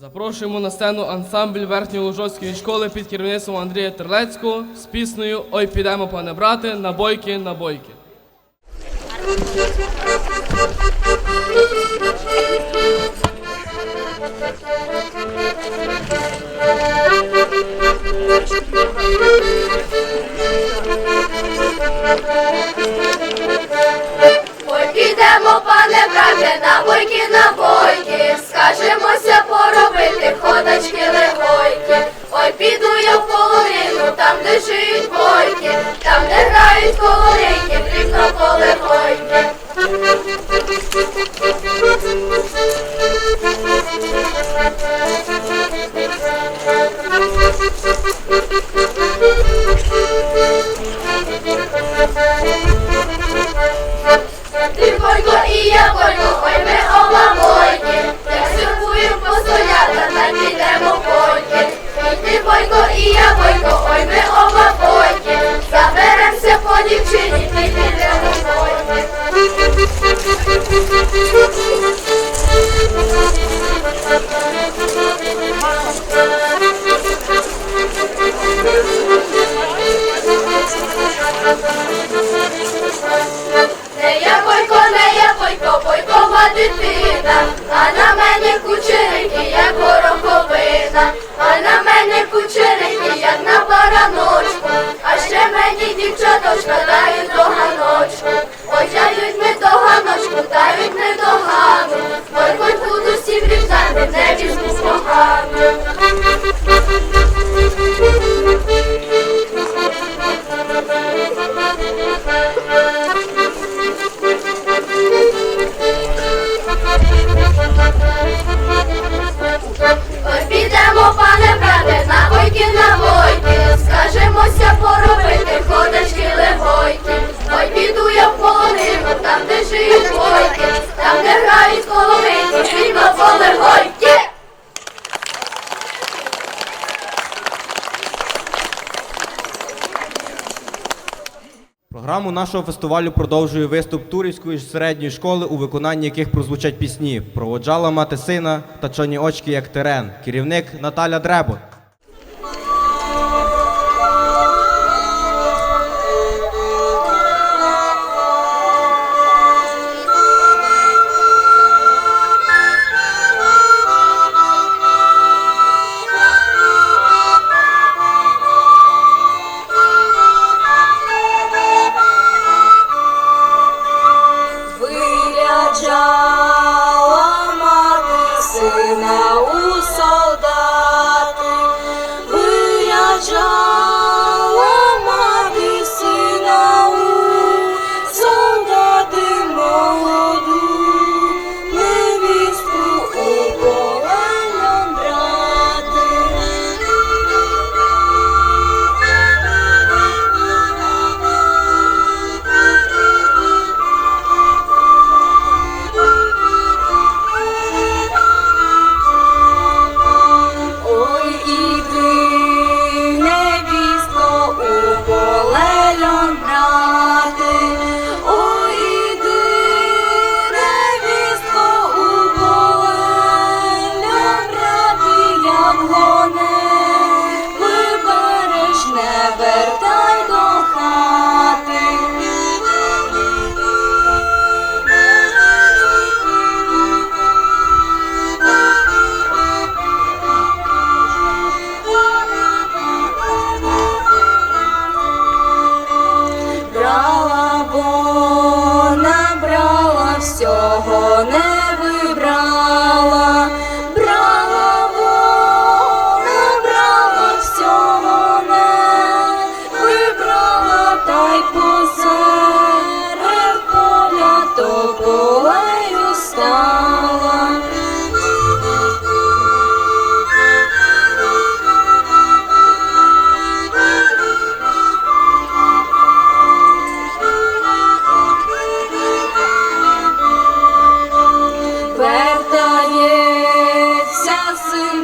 Запрошуємо на сцену ансамбль верхньої верхньолужоцької школи під керівництвом Андрія Терлецького з піснею Ой підемо, пане брате, на бойки, на бойки. Thank you. Там, не грають колоритні, дрібно поле. Програму нашого фестивалю продовжує виступ Турівської середньої школи, у виконанні яких прозвучать пісні Проводжала мати сина та чорні очки як терен. Керівник Наталя Дребот.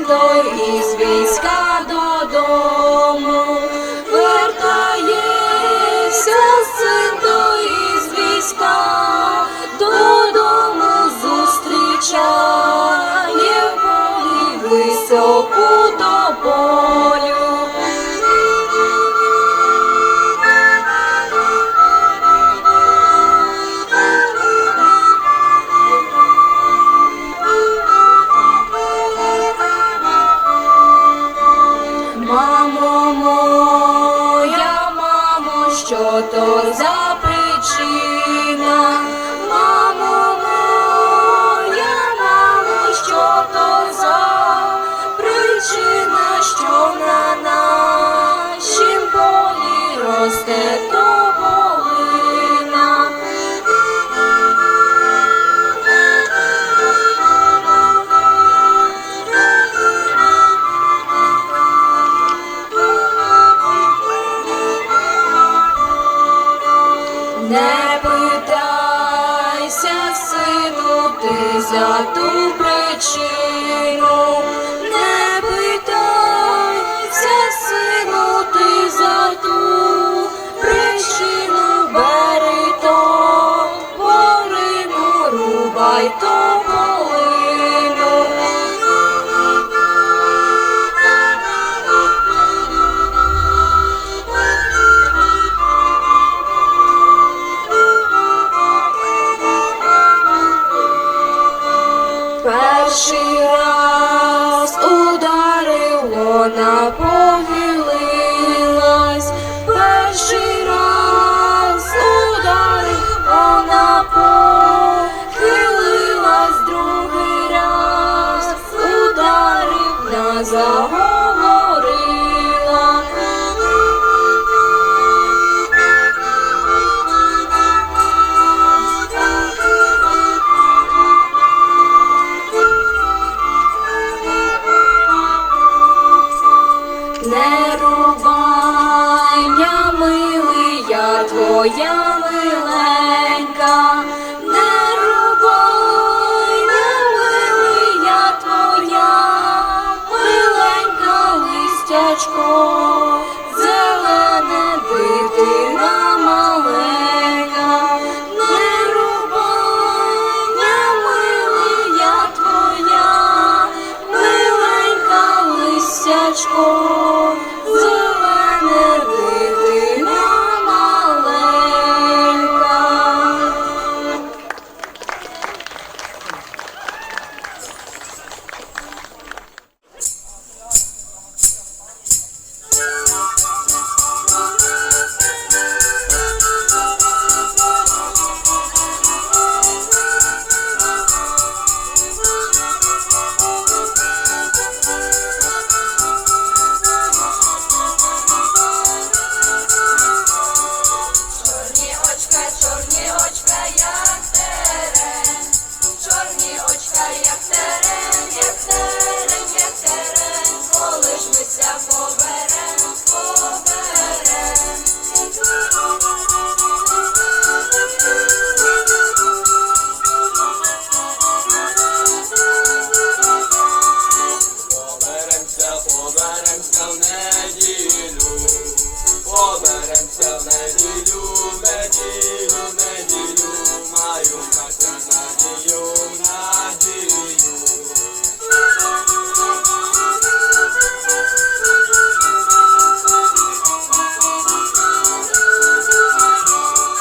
той із війська додому, вертається син той із війська, додому зустрічає в полі високо. За ту причину, не питайся, сину, ти за ту причину бери то, борину, рубай то. she school. Неділю, неділю, неділю, маю на надію, надію.